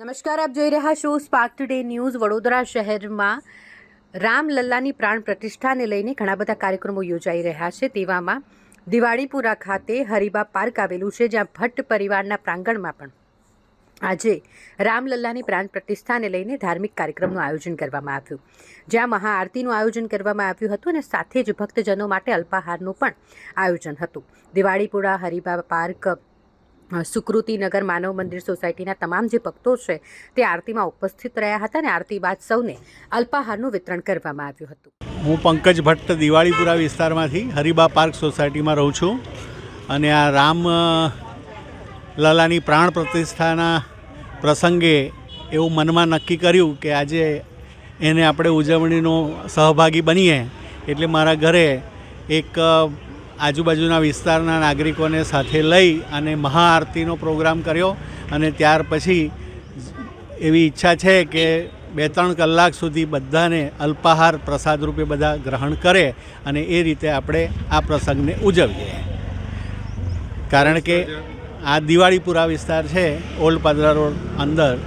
નમસ્કાર, આપ જોઈ રહ્યા છો સ્પાર્ક ટુડે ન્યૂઝ વડોદરા શહેરમાં. રામલલ્લાની પ્રાણ પ્રતિષ્ઠાને લઈને ઘણા બધા કાર્યક્રમો યોજાઈ રહ્યા છે. તેવામાં દિવાળીપુરા ખાતે હરિબા પાર્ક આવેલું છે, જ્યાં ભટ્ટ પરિવારના પ્રાંગણમાં પણ આજે રામલલ્લાની પ્રાણ પ્રતિષ્ઠાને લઈને ધાર્મિક કાર્યક્રમનું આયોજન કરવામાં આવ્યું. જ્યાં મહાઆરતીનું આયોજન કરવામાં આવ્યું હતું અને સાથે જ ભક્તજનો માટે અલ્પાહારનું પણ આયોજન હતું. દિવાળીપુરા હરિબા પાર્ક સુકૃતિનગર માનવ મંદિર સોસાયટીના તમામ જે ભક્તો છે, તે આરતીમાં ઉપસ્થિત રહ્યા હતા અને આરતી બાદ સૌને અલ્પાહારનું વિતરણ કરવામાં આવ્યું હતું. હું પંકજ ભટ્ટ, દિવાળીપુરા વિસ્તારમાંથી હરિબા પાર્ક સોસાયટીમાં રહું છું અને આ રામ લલાની પ્રાણ પ્રતિષ્ઠાના પ્રસંગે એવું મનમાં નક્કી કર્યું કે આજે એને આપણે ઉજવણીનો સહભાગી બનીએ, એટલે મારા ઘરે એક આજુબાજુના વિસ્તારના નાગરિકોને સાથે લઈ અને મહાઆરતીનો પ્રોગ્રામ કર્યો અને ત્યાર પછી એવી ઈચ્છા છે કે બે ત્રણ કલાક સુધી બધાને અલ્પાહાર પ્રસાદ રૂપે બધા ગ્રહણ કરે અને એ રીતે આપણે આ પ્રસંગને ઉજવીએ. કારણ કે આ દિવાળીપુરા વિસ્તાર છે ઓલ્ડ પાદરા રોડ અંદર